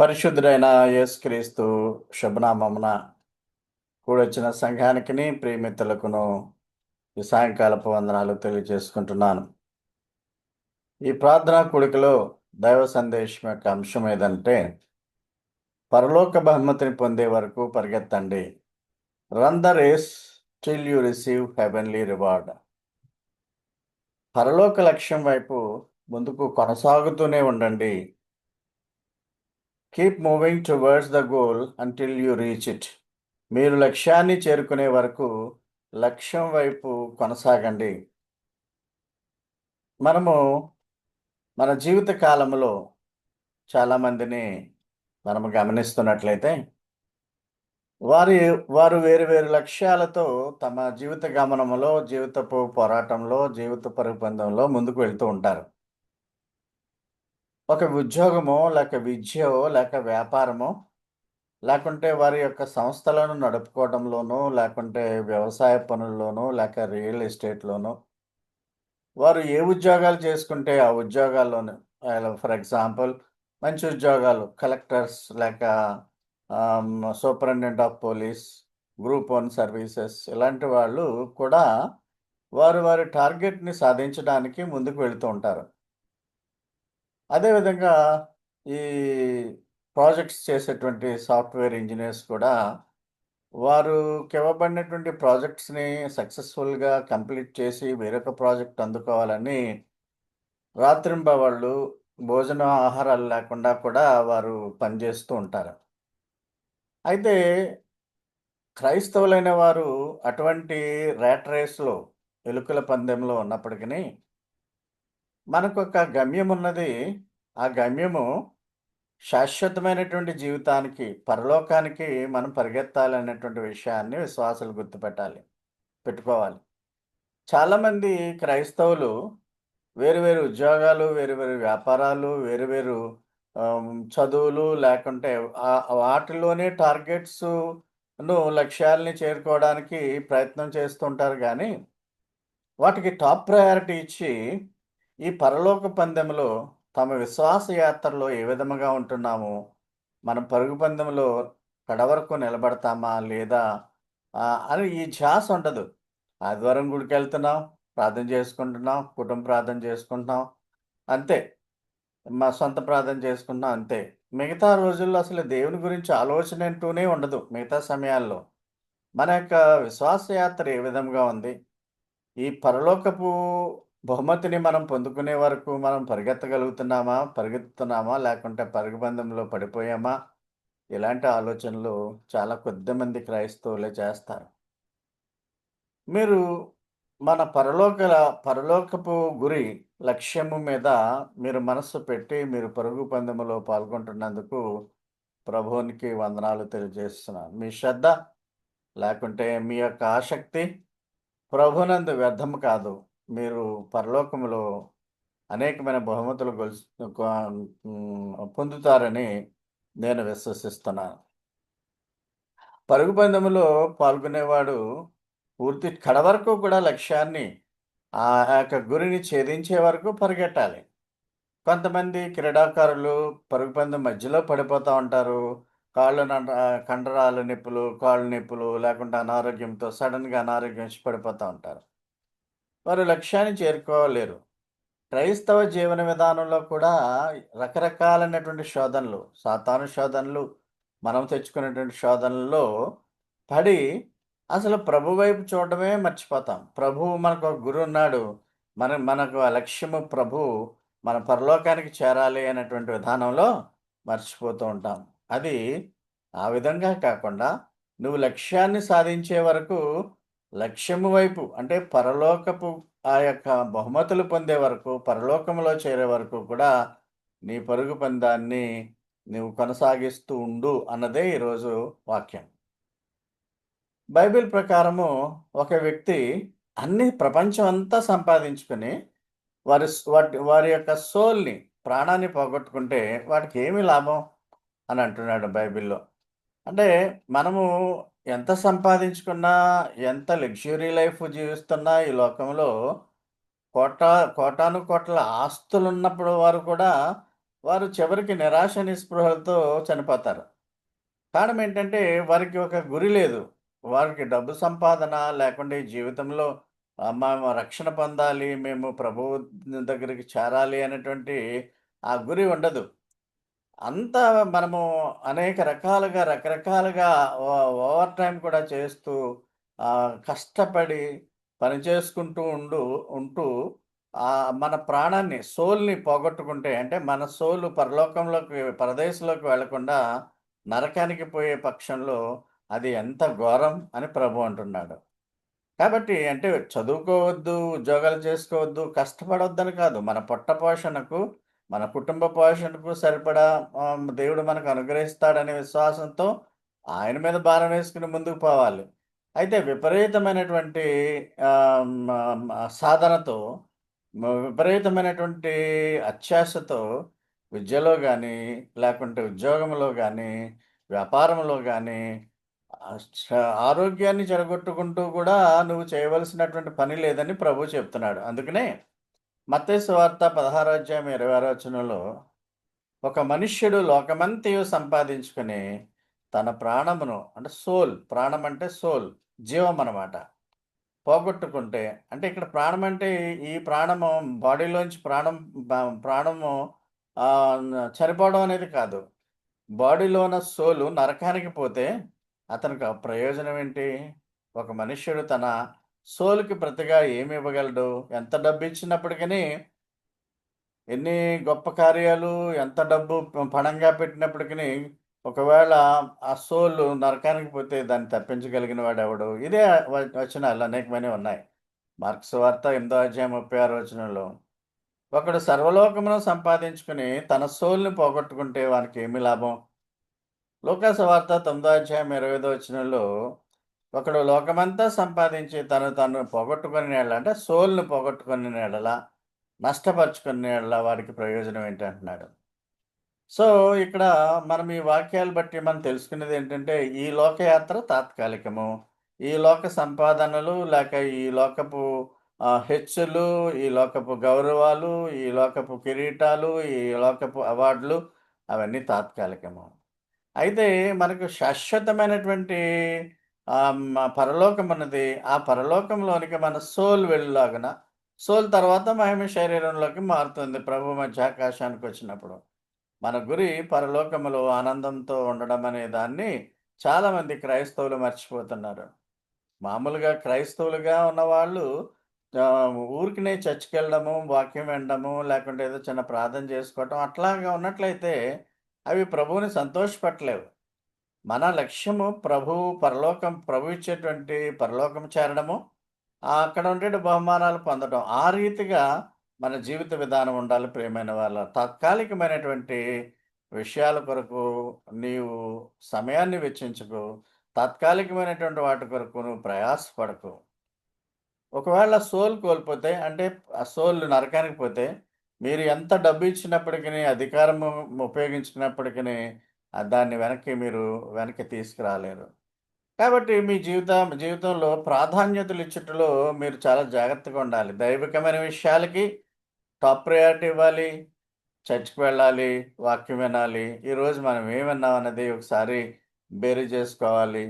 పరిశుద్ధుడైన యేసుక్రీస్తు శుభనామమున కూడొచ్చిన సంఘానికిని ప్రియమిత్రులకును ఈ సాయంకాలపు వందనాలు తెలియజేసుకుంటున్నాను. ఈ ప్రార్థనా కూడికలో దైవ సందేశం యొక్క అంశం ఏదంటే పరలోక బహుమతిని పొందే వరకు పరిగెత్తండి. Run the race till you receive heavenly reward పరలోక లక్ష్యం వైపు ముందుకు కొనసాగుతూనే ఉండండి. Keep moving towards the goal until you reach it మీరు లక్ష్యాన్ని చేరుకునే వరకు లక్ష్యం వైపు కొనసాగండి. మనము మన జీవిత కాలంలో చాలామందిని మనము గమనిస్తున్నట్లయితే వారి వారు వేరు వేరు లక్ష్యాలతో తమ జీవిత గమనంలో జీవితపు పోరాటంలో జీవిత పరిపందంలో ముందుకు వెళ్తూ ఉంటారు. ఒక ఉద్యోగమో లేక విద్యో లేక వ్యాపారమో లేకుంటే వారి యొక్క సంస్థలను నడుపుకోవడంలోనూ లేకుంటే వ్యవసాయ పనుల్లోనూ లేక రియల్ ఎస్టేట్లోనూ వారు ఏ ఉద్యోగాలు చేసుకుంటే ఆ ఉద్యోగాల్లోనూ ఫర్ ఎగ్జాంపుల్ మంచి ఉద్యోగాలు కలెక్టర్స్ లేక superintendent of police group one services ఇలాంటి వాళ్ళు కూడా వారు వారి టార్గెట్ని సాధించడానికి ముందుకు వెళుతూ ఉంటారు. అదేవిధంగా ఈ ప్రాజెక్ట్స్ చేసేటువంటి సాఫ్ట్వేర్ ఇంజనీర్స్ కూడా వారు ఇవ్వబడినటువంటి ప్రాజెక్ట్స్ని సక్సెస్ఫుల్గా కంప్లీట్ చేసి వేరొక ప్రాజెక్ట్ అందుకోవాలని రాత్రింబ వాళ్ళు భోజనం ఆహారాలు లేకుండా కూడా వారు పనిచేస్తూ ఉంటారు. అయితే క్రైస్తవులైన వారు అటువంటి ర్యాట్ రేస్లో ఎలుకల పందెంలో ఉన్నప్పటికీ మనకు ఒక గమ్యం ఉన్నది ఆ గమ్యము శాశ్వతమైనటువంటి జీవితానికి పరలోకానికి మనం పరిగెత్తాలనేటువంటి విషయాన్ని విశ్వాసాలు గుర్తుపెట్టాలి పెట్టుకోవాలి. చాలామంది క్రైస్తవులు వేరు వేరు ఉద్యోగాలు వేరు వేరు వ్యాపారాలు వేరు వేరు చదువులు లేకుంటే వాటిలోనే టార్గెట్స్ను లక్ష్యాలని చేరుకోవడానికి ప్రయత్నం చేస్తుంటారు కానీ వాటికి టాప్ ప్రయారిటీ ఇచ్చి ఈ పరలోక పందెంలో తమ విశ్వాస యాత్రలో ఏ విధముగా ఉంటున్నాము? మనం పరుగు పందెంలో కడవరకు నిలబడతామా లేదా? అని ఈ ధ్యాస ఉండదు. ఆదివారం గుడికి వెళ్తున్నాం ప్రార్థన చేసుకుంటున్నాం కుటుంబ ప్రార్థన చేసుకుంటున్నాం అంతే. మా సొంత ప్రార్థన చేసుకుంటున్నాం అంతే. మిగతా రోజుల్లో అసలు దేవుని గురించి ఆలోచన అంటూనే ఉండదు మిగతా సమయాల్లో. మన యొక్క విశ్వాస యాత్ర ఏ విధంగా ఉంది? ఈ పరలోకపు బహుమతిని మనం పొందుకునే వరకు మనం పరిగెత్తగలుగుతున్నామా పరిగెత్తుతున్నామా లేకుంటే పరుగుబంధంలో పడిపోయామా? ఇలాంటి ఆలోచనలు చాలా కొద్ది మంది క్రైస్తవులే చేస్తారు. మీరు మన పరలోక పరలోకపు గురి లక్ష్యము మీద మీరు మనస్సు పెట్టి మీరు పరుగు పందెములో పాల్గొంటున్నందుకు ప్రభువునికి వందనాలు తెలియజేస్తున్నాను. మీ శ్రద్ధ లేకుంటే మీ యొక్క ఆసక్తి ప్రభునందు వ్యర్థం కాదు. మీరు పరలోకములో అనేకమైన బహుమతులు గొలుసు పొందుతారని నేను విశ్వసిస్తున్నాను. పరుగు పందెములో పాల్గొనేవాడు పూర్తి కడ వరకు కూడా లక్ష్యాన్ని ఆ యొక్క గురిని ఛేదించే వరకు పరిగెట్టాలి. కొంతమంది క్రీడాకారులు పరుగు పందెం మధ్యలో పడిపోతూ ఉంటారు. కాళ్ళు కండరాల నొప్పులు కాళ్ళు నొప్పులు లేకుంటే అనారోగ్యంతో సడన్గా అనారోగ్యం పడిపోతూ ఉంటారు. వారు లక్ష్యాన్ని చేరుకోలేరు. క్రైస్తవ జీవన విధానంలో కూడా రకరకాలైనటువంటి శోధనలు సాతాను శోధనలు మనం తెచ్చుకునేటువంటి శోధనల్లో పడి అసలు ప్రభు వైపు చూడడమే మర్చిపోతాం. ప్రభువు మనకు ఒక గురు ఉన్నాడు. మన మనకు ఆ లక్ష్యము ప్రభు మన పరలోకానికి చేరాలి అనేటువంటి విధానంలో మర్చిపోతూ ఉంటాం. అది ఆ విధంగా కాకుండా నువ్వు లక్ష్యాన్ని సాధించే వరకు లక్ష్యము వైపు అంటే పరలోకపు ఆ యొక్క బహుమతులు పొందే వరకు పరలోకంలో చేరే వరకు కూడా నీ పరుగు పందాన్ని నువ్వు కొనసాగిస్తూ ఉండు అన్నదే ఈరోజు వాక్యం. బైబిల్ ప్రకారము ఒక వ్యక్తి అన్ని ప్రపంచం అంతా సంపాదించుకొని వారి వాటి వారి యొక్క సోల్ని ప్రాణాన్ని పోగొట్టుకుంటే వాటికి ఏమి లాభం అని అంటున్నాడు బైబిల్లో. అంటే మనము ఎంత సంపాదించుకున్నా ఎంత లగ్జరీ లైఫ్ జీవిస్తున్నా ఈ లోకంలో కోట కోటాను కోట్ల ఆస్తులు ఉన్నప్పుడు వారు కూడా వారు చివరికి నిరాశ నిస్పృహలతో చనిపోతారు. కారణం ఏంటంటే వారికి ఒక గురి లేదు. వారికి డబ్బు సంపాదన లేకుంటే జీవితంలో మేము రక్షణ పొందాలి, మేము ప్రభువు దగ్గరికి చేరాలి అనేటువంటి ఆ గురి ఉండదు. అంతా మనము అనేక రకాలుగా, రకరకాలుగా ఓ ఓవర్ టైం కూడా చేస్తూ కష్టపడి పని చేసుకుంటూ ఉండు ఉంటూ మన ప్రాణాన్ని సోల్‌ని పోగొట్టుకుంటే అంటే మన సోలు పరలోకంలోకి పరదేశంలోకి వెళ్ళకుండా నరకానికి పోయే పక్షంలో అది ఎంత ఘోరం అని ప్రభు అంటున్నాడు. కాబట్టి అంటే చదువుకోవద్దు, ఉద్యోగాలు చేసుకోవద్దు, కష్టపడొద్దని కాదు. మన పొట్ట పోషణకు, మన కుటుంబ పోషణకు సరిపడా దేవుడు మనకు అనుగ్రహిస్తాడనే విశ్వాసంతో ఆయన మీద భారం వేసుకుని ముందుకు పోవాలి. అయితే విపరీతమైనటువంటి సాధనతో, విపరీతమైనటువంటి అత్యాశతో విద్యలో కానీ లేకుంటే ఉద్యోగంలో కానీ వ్యాపారంలో కానీ ఆరోగ్యాన్ని చెడగొట్టుకుంటూ కూడా నువ్వు చేయవలసినటువంటి పని లేదని ప్రభు చెప్తున్నాడు. అందుకనే మత్స్సు వార్త 16 అధ్యాయం 26 వచనంలో ఒక మనుష్యుడు లోకమంతయు సంపాదించుకొని తన ప్రాణమును అంటే సోల్ ప్రాణం అంటే సోల్ జీవం అన్నమాట. పోగొట్టుకుంటే అంటే ఇక్కడ ప్రాణం అంటే ఈ ప్రాణము బాడీలోంచి ప్రాణం ప్రాణము చనిపోవడం అనేది కాదు. బాడీలో ఉన్న సోలు నరకానికి పోతే అతనికి ప్రయోజనం ఏంటి? ఒక మనుష్యుడు తన సోలుకి ప్రతిగా ఏమి ఇవ్వగలడు? ఎంత డబ్బు ఇచ్చినప్పటికీ ఎన్ని గొప్ప కార్యాలు, ఎంత డబ్బు పణంగా పెట్టినప్పటికీ ఒకవేళ ఆ సోలు నరకానికి పోతే దాన్ని తప్పించగలిగిన వాడెవడు? ఇదే వచనాలు అనేకమైనవి ఉన్నాయి. మార్క్స్ వార్త ఎనిమిదో అధ్యాయం 36 వచనంలో ఒకడు సర్వలోకమును సంపాదించుకొని తన సోల్ని పోగొట్టుకుంటే వానికేమి లాభం? లోకాస వార్త తొమ్మిదో అధ్యాయం 25 వచనంలో ఒకడు లోకమంతా సంపాదించి తను తను పొగట్టుకుని యెడల అంటే సోలుని పోగొట్టుకొనిన యెడల, నష్టపరుచుకున్న యెడల వాడికి ప్రయోజనం ఏంటి అంటున్నాడు. సో, ఇక్కడ మనం ఈ వాక్యాలు బట్టి మనం తెలుసుకునేది ఏంటంటే ఈ లోకయాత్ర తాత్కాలికము. ఈ లోక సంపాదనలు లేక ఈ లోకపు హెచ్చులు, ఈ లోకపు గౌరవాలు, ఈ లోకపు కిరీటాలు, ఈ లోకపు అవార్డులు అవన్నీ తాత్కాలికము. అయితే మనకు శాశ్వతమైనటువంటి పరలోకం అన్నది ఆ పరలోకంలోనికి మన సోల్ వెళ్ళలాగన సోల్ తర్వాత మహిమ శరీరంలోకి మారుతుంది ప్రభు మధ్యాకాశానికొచ్చినప్పుడు. మన గురి పరలోకములో ఆనందంతో ఉండడం అనే దాన్ని చాలామంది క్రైస్తవులు మర్చిపోతున్నారు. మామూలుగా క్రైస్తవులుగా ఉన్నవాళ్ళు ఊరికినే చర్చికి వెళ్ళడము వాక్యం వినడము, లేకుంటే ఏదో చిన్న ప్రార్థన చేసుకోవటం అట్లాగా ఉన్నట్లయితే అవి ప్రభువుని సంతోషపెట్టలేవు. మన లక్ష్యము ప్రభువు పరలోకం ప్రభు ఇచ్చేటువంటి పరలోకం చేరడము, అక్కడ ఉండే బహుమానాలు పొందడం. ఆ రీతిగా మన జీవిత విధానం ఉండాలి ప్రియమైన వాళ్ళ. తాత్కాలికమైనటువంటి విషయాల కొరకు నీవు సమయాన్ని వెచ్చించకు. తాత్కాలికమైనటువంటి వాటి కొరకు నువ్వు ప్రయాసపడకు. ఒకవేళ సోల్ కోల్పోతే అంటే ఆ సోల్ నరకానికి పోతే మీరు ఎంత డబ్బు ఇచ్చినప్పటికీ అధికారం ఉపయోగించినప్పటికీ దాన్ని వెనక్కి మీరు వెనక్కి తీసుకురాలేరు. కాబట్టి మీ జీవిత జీవితంలో ప్రాధాన్యతలు ఇచ్చుటలో మీరు చాలా జాగ్రత్తగా ఉండాలి. దైవికమైన విషయాలకి టాప్ ప్రయారిటీ ఇవ్వాలి. చర్చ్‌కి వెళ్ళాలి, వాక్యం వినాలి. ఈరోజు మనం ఏం విన్నాం అనేది ఒకసారి బేరీ చేసుకోవాలి.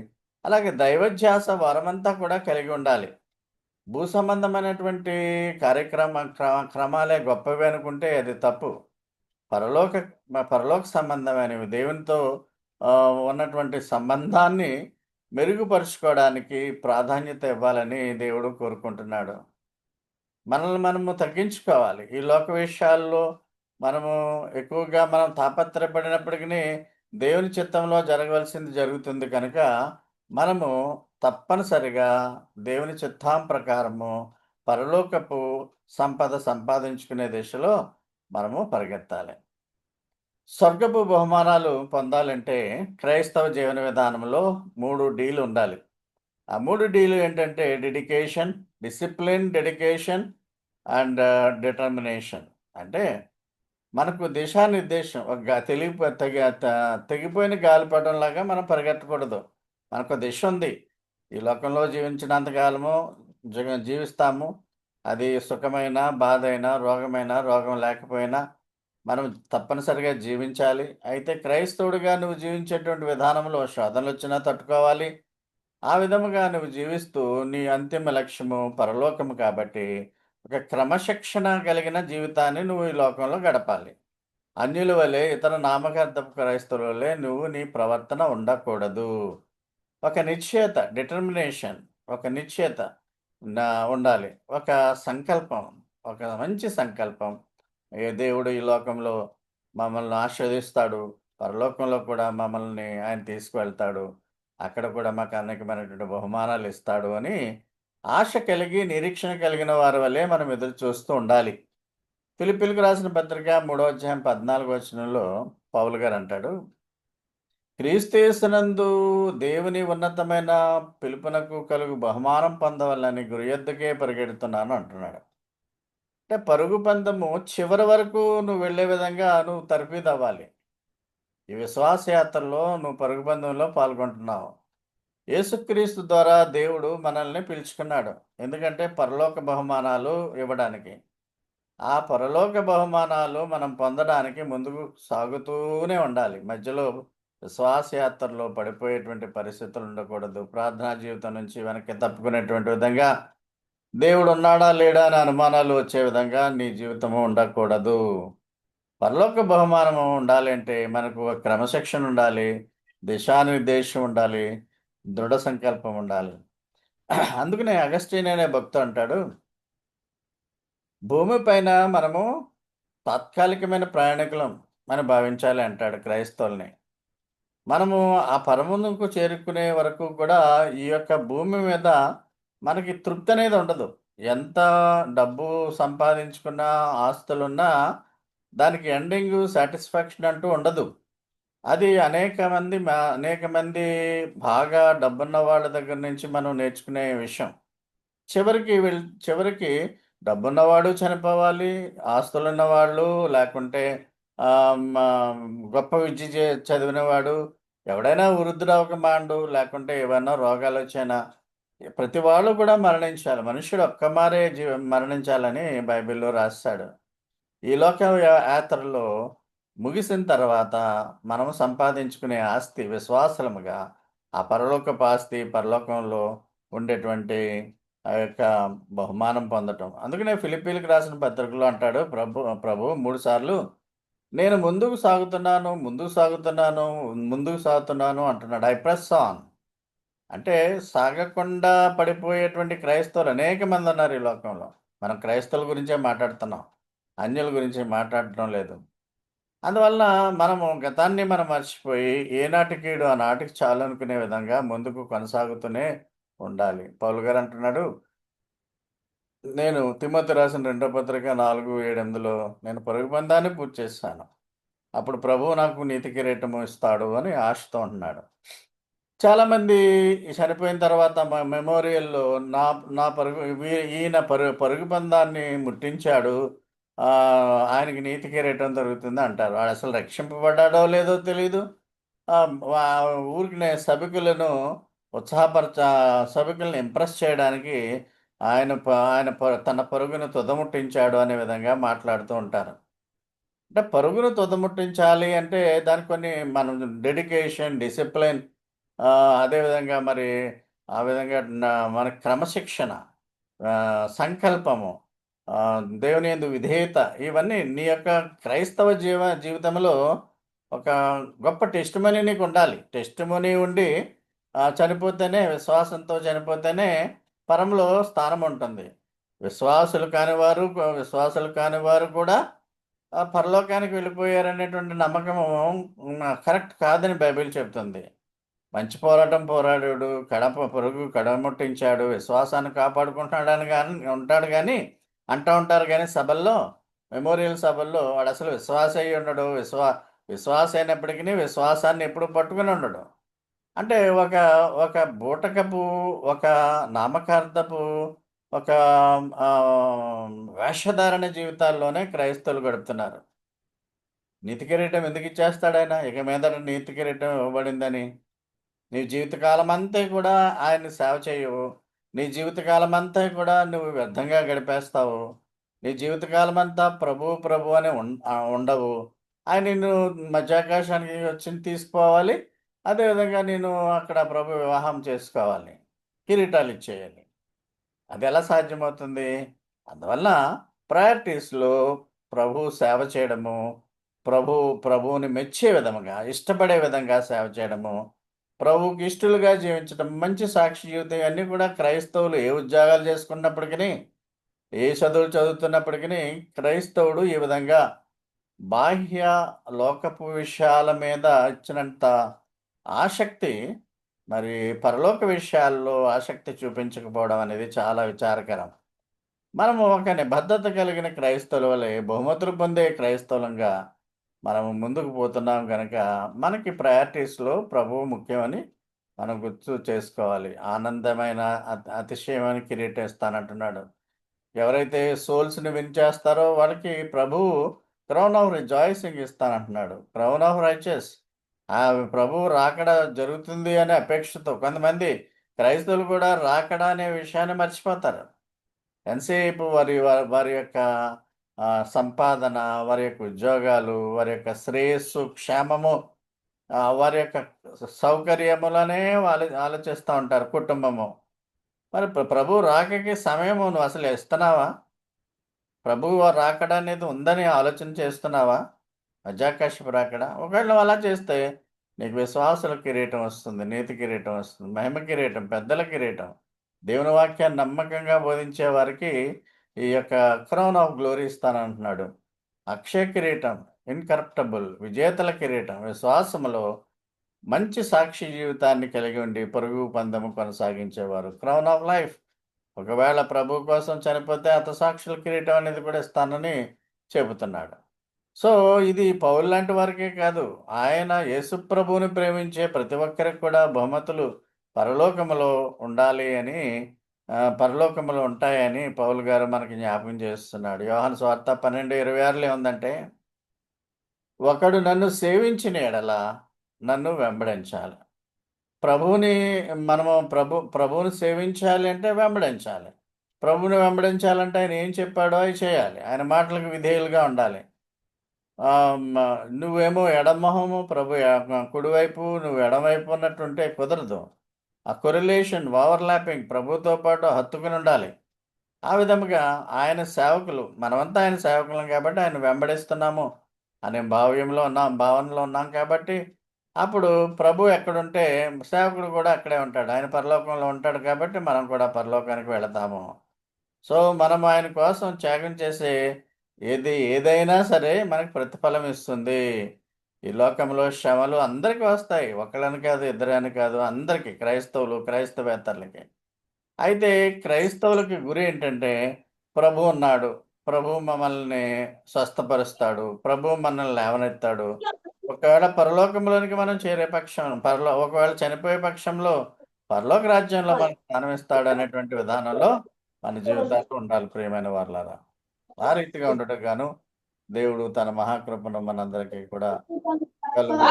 అలాగే దైవధ్యాస వరమంతా కూడా కలిగి ఉండాలి. భూ సంబంధమైనటువంటి కార్యక్రమ క్రమ క్రమాలే గొప్పవి అనుకుంటే అది తప్పు. పరలోక పరలోక సంబంధమైనవి దేవునితో ఉన్నటువంటి సంబంధాన్ని మెరుగుపరుచుకోవడానికి ప్రాధాన్యత ఇవ్వాలని దేవుడు కోరుకుంటున్నాడు. మనల్ని మనము తగ్గించుకోవాలి. ఈ లోక విషయాల్లో మనము ఎక్కువగా మనం తాపత్రయపడినప్పటికీ దేవుని చిత్తంలో జరగవలసింది జరుగుతుంది కనుక, మనము తప్పనిసరిగా దేవుని చిత్తం ప్రకారము పరలోకపు సంపద సంపాదించుకునే దిశలో మనము పరిగెత్తాలి. స్వర్గపు బహుమానాలు పొందాలంటే క్రైస్తవ జీవన విధానంలో మూడు డీలు ఉండాలి. ఆ మూడు డీలు ఏంటంటే dedication, discipline, dedication and determination. అంటే మనకు దిశానిర్దేశం ఒక తెలివి తెగి తెగ త తెగిపోయిన గాలిపటంలాగా మనం పరిగెత్తకూడదు. మనకు దిశ ఉంది. ఈ లోకంలో జీవించినంత కాలము జీవిస్తాము. అది సుఖమైన, బాధైనా, రోగమైనా, రోగం లేకపోయినా మనం తప్పనిసరిగా జీవించాలి. అయితే క్రైస్తవుడిగా నువ్వు జీవించేటువంటి విధానంలో శోధనలొచ్చినా తట్టుకోవాలి. ఆ విధముగా నువ్వు జీవిస్తూ నీ అంతిమ లక్ష్యము పరలోకము కాబట్టి, ఒక క్రమశిక్షణ కలిగిన జీవితాన్ని నువ్వు ఈ లోకంలో గడపాలి. అన్యుల వలె, ఇతర నామకార్థపు క్రైస్తవుల వలె నువ్వు నీ ప్రవర్తన ఉండకూడదు. ఒక నిశ్చయత, డిటర్మినేషన్ ఒక నిశ్చేత ఉండాలి. ఒక సంకల్పం, ఒక మంచి సంకల్పం. ఏ దేవుడు ఈ లోకంలో మమ్మల్ని ఆశీర్వదిస్తాడు. పరలోకంలో కూడా మమ్మల్ని ఆయన తీసుకువెళ్తాడు. అక్కడ కూడా మాకు అనేకమైనటువంటి బహుమానాలు ఇస్తాడు అని ఆశ కలిగి, నిరీక్షణ కలిగిన వారి వల్లే మనం ఎదురు చూస్తూ ఉండాలి. పిలిపిలికి రాసిన పత్రిక మూడో అధ్యాయం 14 వచనంలో పౌలు గారు అంటాడు. క్రీస్తు దేవుని ఉన్నతమైన పిలుపునకు కలుగు బహుమానం పొందవల్లని గురియొద్దకే పరిగెడుతున్నాను అంటున్నాడు. అంటే పరుగు పందెము చివరి వరకు నువ్వు వెళ్ళే విధంగా నువ్వు తర్ఫీదవ్వాలి. ఈ విశ్వాస యాత్రలో నువ్వు పరుగు పందంలో పాల్గొంటున్నావు. యేసుక్రీస్తు ద్వారా దేవుడు మనల్ని పిలుచుకున్నాడు. ఎందుకంటే పరలోక బహుమానాలు ఇవ్వడానికి. ఆ పరలోక బహుమానాలు మనం పొందడానికి ముందుకు సాగుతూనే ఉండాలి. మధ్యలో శ్వాసయాత్రలో పడిపోయేటువంటి పరిస్థితులు ఉండకూడదు. ప్రార్థనా జీవితం నుంచి వెనక్కి తప్పుకునేటువంటి విధంగా దేవుడు ఉన్నాడా? లేడా? అనే అనుమానాలు వచ్చే విధంగా నీ జీవితము ఉండకూడదు. పరలోక బహుమానము ఉండాలి అంటే మనకు ఒక క్రమశిక్షణ ఉండాలి. దిశానిర్దేశం ఉండాలి. దృఢ సంకల్పం ఉండాలి. అందుకనే అగస్టీన్ అనే భక్తు అంటాడు. భూమి పైన మనము తాత్కాలికమైన ప్రయాణికులం అని భావించాలి అంటాడు క్రైస్తవుల్ని. మనము ఆ పరముందుకు చేరుకునే వరకు కూడా ఈ యొక్క భూమి మీద మనకి తృప్తి అనేది ఉండదు. ఎంత డబ్బు సంపాదించుకున్న ఆస్తులున్నా దానికి ఎండింగ్ సాటిస్ఫాక్షన్ అంటూ ఉండదు. అది అనేక మంది అనేక మంది బాగా డబ్బున్న వాళ్ళ దగ్గర నుంచి మనం నేర్చుకునే విషయం. చివరికి వీళ్ చివరికి డబ్బున్నవాడు చనిపోవాలి. ఆస్తులున్నవాళ్ళు లేకుంటే గొప్ప విద్య చదివినవాడు ఎవడైనా వృద్ధుడవక లేకుంటే లేకుంటే రోగాలు వచ్చైనా ప్రతి వాళ్ళు కూడా మరణించాలి. మనుషుడు ఒక్కమారే జీవ మరణించాలని బైబిల్‌లో రాస్తాడు ఈ లోక యాత్రలో ముగిసిన తర్వాత మనం సంపాదించుకునే ఆస్తి విశ్వాసలముగా ఆ పరలోకపు ఆస్తి పరలోకంలో ఉండేటువంటి ఆ యొక్క బహుమానం పొందటం. అందుకనే ఫిలిపీలకు రాసిన పత్రికలో అంటాడు ప్రభు ప్రభువు 3 సార్లు నేను ముందుకు సాగుతున్నాను, ముందుకు సాగుతున్నాను, ముందుకు సాగుతున్నాను అంటున్నాడు. I press on. అంటే సాగకుండా పడిపోయేటువంటి క్రైస్తవులు అనేక మంది ఉన్నారు ఈ లోకంలో. మనం క్రైస్తవుల గురించే మాట్లాడుతున్నాం. అన్యుల గురించి మాట్లాడటం లేదు. అందువలన మనము గతాన్ని మనం మర్చిపోయి ఏనాటి కీడు ఆనాటికి చాలు అనుకునే విధంగా ముందుకు కొనసాగుతూనే ఉండాలి. పౌలు గారు అంటున్నాడు నేను తిమ్మతి రాసిన రెండో పత్రిక 4, 7, 8లో నేను పరుగు బంధాన్ని పూర్తి చేశాను. అప్పుడు ప్రభువు నాకు నీతి కిరీటము ఇస్తాడు అని ఆశతో ఉంటున్నాడు. చాలామంది చనిపోయిన తర్వాత మెమోరియల్‌లో నా నా పరుగు ఈయన పరు పరుగు బంధాన్ని ముట్టించాడు. ఆయనకి నీతి కిరీటం జరుగుతుంది అంటారు. వాడసలు రక్షింపబడ్డాడో లేదో తెలీదు. ఊరికి సభికులను ఉత్సాహపరచ సభికులను ఇంప్రెస్ చేయడానికి ఆయన ప ఆయన ప తన పరుగును తుదముట్టించాడు అనే విధంగా మాట్లాడుతూ ఉంటారు. అంటే పరుగును తుదముట్టించాలి అంటే దానికి కొన్ని మనం డెడికేషన్, డిసిప్లిన్ అదేవిధంగా మరి ఆ విధంగా మన క్రమశిక్షణ, సంకల్పము, దేవుని యందు విధేయత ఇవన్నీ నీ యొక్క క్రైస్తవ జీవ జీవితంలో ఒక గొప్ప టెస్టిమనీ నీకుండాలి. టెస్టిమనీ ఉండి చనిపోతేనే విశ్వాసంతో చనిపోతేనే పరంలో స్థానం ఉంటుంది. విశ్వాసులు కానివారు విశ్వాసులు కానివారు కూడా పరలోకానికి వెళ్ళిపోయారనేటువంటి నమ్మకము కరెక్ట్ కాదని బైబిల్ చెప్తుంది. మంచి పోరాటం పోరాడాడు. కడప పొరుగు కడముట్టించాడు. విశ్వాసాన్ని కాపాడుకుంటున్నాడని కానీ ఉంటాడు కానీ అంటూ ఉంటారు కానీ సభల్లో, మెమోరియల్ సభల్లో వాడసలు విశ్వాస అయి ఉండడు. విశ్వా విశ్వాస అయినప్పటికీ విశ్వాసాన్ని ఎప్పుడు పట్టుకుని ఉండడు. అంటే ఒక ఒక బూటకపు, ఒక నామకార్థపు, ఒక ఆహ్, వేషధారణ జీవితాల్లోనే క్రైస్తవులు గడుపుతున్నారు. నీతి కిరీటం ఎందుకు ఇచ్చేస్తాడాయన? ఇక మీదట నీతి కిరీటం ఇవ్వబడిందని. నీ జీవితకాలమంతా కూడా ఆయన్ని సేవ చేయవు. నీ జీవితకాలమంతా కూడా నువ్వు వ్యర్థంగా గడిపేస్తావు. నీ జీవితకాలమంతా ప్రభు ప్రభువు అని ఉన్ ఆహ్, ఉండవు. ఆయన నిన్ను మధ్యాకాశానికి వచ్చి తీసుకుపోవాలి. అదేవిధంగా నేను అక్కడ ప్రభు వివాహం చేసుకోవాలి. అది ఎలా సాధ్యమవుతుంది? అందువల్ల ప్రయారిటీస్‌లో ప్రభు సేవ చేయడము, ప్రభు ప్రభువుని మెచ్చే విధముగా, ఇష్టపడే విధంగా సేవ చేయడము, ప్రభువుకి ఇష్టలుగా జీవించడం, మంచి సాక్షి జీవితం ఇవన్నీ కూడా క్రైస్తవులు ఏ ఉద్యోగాలు చేసుకున్నప్పటికీ ఏ చదువులు చదువుతున్నప్పటికీ క్రైస్తవుడు ఈ విధంగా బాహ్య లోకపు విషయాల మీద ఇచ్చినంత ఆసక్తి మరి పరలోక విషయాల్లో ఆసక్తి చూపించకపోవడం అనేది చాలా విచారకరం. మనము ఒక నిబద్ధత కలిగిన క్రైస్తవుల వలె బహుమతులు పొందే క్రైస్తవులంగా మనము ముందుకు పోతున్నాం కనుక మనకి ప్రయారిటీస్‌లో ప్రభువు ముఖ్యమని మనం గుర్తు చేసుకోవాలి. ఆనందమైన అతిశయమైన కిరీటం ఇస్తానంటున్నాడు. ఎవరైతే సోల్స్‌ని విన్ చేస్తారో వాళ్ళకి ప్రభువు క్రౌన్ ఆఫ్ రిజాయిసింగ్ ఇస్తానంటున్నాడు. క్రౌన్ ఆఫ్ రైచెస్ ఆ ప్రభువు రాకడ జరుగుతుంది అనే అపేక్షతో కొంతమంది క్రైస్తవులు కూడా రాకడ అనే విషయాన్ని మర్చిపోతారు. ఎంతసేపు వారి వారి యొక్క సంపాదన, వారి యొక్క ఉద్యోగాలు, వారి యొక్క శ్రేయస్సు, క్షేమము వారి యొక్క సౌకర్యములనే ఆలో ఆలోచిస్తూ ఉంటారు కుటుంబము. మరి ప్ర ప్రభువు రాకకి సమయము నువ్వు అసలు ఇస్తున్నావా? ప్రభువు రాకడ అనేది ఉందని ఆలోచన చేస్తున్నావా? అజాకాశ రాకడ. ఒకవేళ నువ్వు అలా చేస్తే నీకు విశ్వాసుల కిరీటం వస్తుంది. నీతి కిరీటం వస్తుంది. మహిమ కిరీటం, పెద్దల కిరీటం. దేవుని వాక్యాన్ని నమ్మకంగా బోధించే వారికి ఈ యొక్క క్రౌన్ ఆఫ్ గ్లోరీ ఇస్తానంటున్నాడు. అక్షయ కిరీటం, ఇన్‌కరప్టబుల్ విజేతల కిరీటం, విశ్వాసములో మంచి సాక్షి జీవితాన్ని కలిగి ఉండి పొరుగు పందము కొనసాగించేవారు. క్రౌన్ ఆఫ్ లైఫ్ ఒకవేళ ప్రభు కోసం చనిపోతే హతసాక్షుల కిరీటం అనేది కూడా ఇస్తానని చెబుతున్నాడు. సో, ఇది పౌలు లాంటి వారికే కాదు. ఆయన యేసుప్రభువుని ప్రేమించే ప్రతి ఒక్కరికి కూడా బహుమతులు పరలోకములో ఉండాలి అని పరలోకములు ఉంటాయని పౌలు గారు మనకి జ్ఞాపకం చేస్తున్నాడు. యోహన్ వార్త పన్నెండు ఇరవై 12:26లో ఏముందంటే ఒకడు నన్ను సేవించిన ఎడల నన్ను వెంబడించాలి. ప్రభువుని మనము ప్రభు ప్రభువుని సేవించాలి అంటే వెంబడించాలి. ప్రభువుని వెంబడించాలంటే ఆయన ఏం చెప్పాడో అవి చేయాలి. ఆయన మాటలకు విధేయులుగా ఉండాలి. నువ్వేమో ఎడమొహము ప్రభు కుడివైపు నువ్వు ఎడమవైపు ఉన్నట్టుంటే కుదరదు. ఆ కొరిలేషన్ ఓవర్‌లాపింగ్ ప్రభుతో పాటు హత్తుకుని ఉండాలి. ఆ విధముగా ఆయన సేవకులు మనమంతా ఆయన సేవకులం కాబట్టి ఆయన వెంబడిస్తున్నాము అనే భావ్యంలో ఉన్నాం భావనలో ఉన్నాం కాబట్టి అప్పుడు ప్రభువు ఎక్కడుంటే సేవకుడు కూడా అక్కడే ఉంటాడు. ఆయన పరలోకంలో ఉంటాడు కాబట్టి మనం కూడా పరలోకానికి వెళతాము. సో, మనం ఆయన కోసం త్యాగం చేసే ఏది ఏదైనా సరే మనకు ప్రతిఫలం ఇస్తుంది. ఈ లోకంలో శ్రమలు అందరికి వస్తాయి. ఒకళ్ళని కాదు, ఇద్దరని కాదు అందరికి క్రైస్తవులు, క్రైస్తవేతరులకి. అయితే క్రైస్తవులకి గురి ఏంటంటే ప్రభు ఉన్నాడు. ప్రభువు మమ్మల్ని స్వస్థపరుస్తాడు. ప్రభువు మనల్ని లేవనెత్తాడు. ఒకవేళ పరలోకంలోనికి మనం చేరే పక్షం పరలో ఒకవేళ చనిపోయే పక్షంలో పరలోక రాజ్యంలో మనకు స్థానం ఇస్తాడు అనేటువంటి విధానంలో మన జీవితాలు ఉండాలి ప్రియమైన వారలారా. ఆ రీతిగా ఉండుటకు గాను దేవుడు తన మహాకృపను మనందరికీ కూడా కలుగు